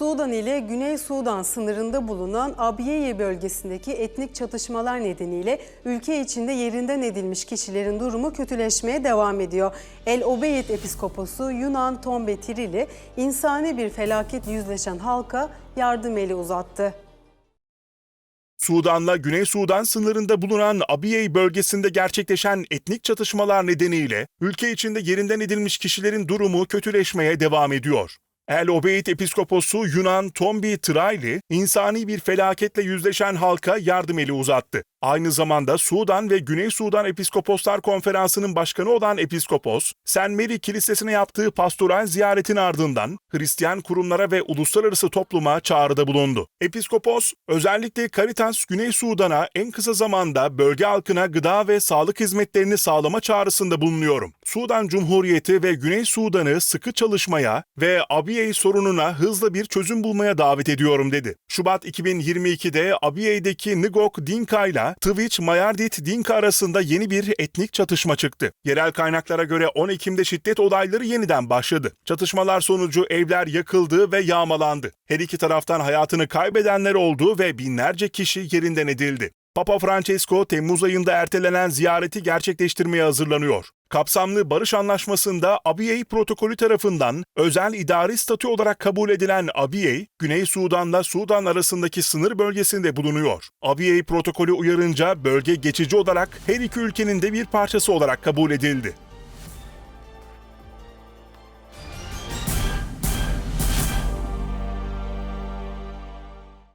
Sudan ile Güney Sudan sınırında bulunan Abyei bölgesindeki etnik çatışmalar nedeniyle ülke içinde yerinden edilmiş kişilerin durumu kötüleşmeye devam ediyor. El Obeid Episkoposu Yunan Tombe Tirili insani bir felaket yüzleşen halka yardım eli uzattı. Sudan'la Güney Sudan sınırında bulunan Abyei bölgesinde gerçekleşen etnik çatışmalar nedeniyle ülke içinde yerinden edilmiş kişilerin durumu kötüleşmeye devam ediyor. El Obeid Episkoposu Yunan Tombi Traili, insani bir felaketle yüzleşen halka yardım eli uzattı. Aynı zamanda Sudan ve Güney Sudan Episkoposlar Konferansı'nın başkanı olan Episkopos, St. Mary Kilisesi'ne yaptığı pastoral ziyaretin ardından Hristiyan kurumlara ve uluslararası topluma çağrıda bulundu. Episkopos, özellikle Caritas Güney Sudan'a en kısa zamanda bölge halkına gıda ve sağlık hizmetlerini sağlama çağrısında bulunuyorum. Sudan Cumhuriyeti ve Güney Sudan'ı sıkı çalışmaya ve Abyei sorununa hızlı bir çözüm bulmaya davet ediyorum dedi. Şubat 2022'de Abyei'deki Ngok Dinka ile Twitch Mayardit Dinka arasında yeni bir etnik çatışma çıktı. Yerel kaynaklara göre 10 Ekim'de şiddet olayları yeniden başladı. Çatışmalar sonucu evler yakıldı ve yağmalandı. Her iki taraftan hayatını kaybedenler oldu ve binlerce kişi yerinden edildi. Papa Francesco Temmuz ayında ertelenen ziyareti gerçekleştirmeye hazırlanıyor. Kapsamlı barış anlaşmasında Abyei protokolü tarafından özel idari statü olarak kabul edilen Abyei, Güney Sudan'la Sudan arasındaki sınır bölgesinde bulunuyor. Abyei protokolü uyarınca bölge geçici olarak her iki ülkenin de bir parçası olarak kabul edildi.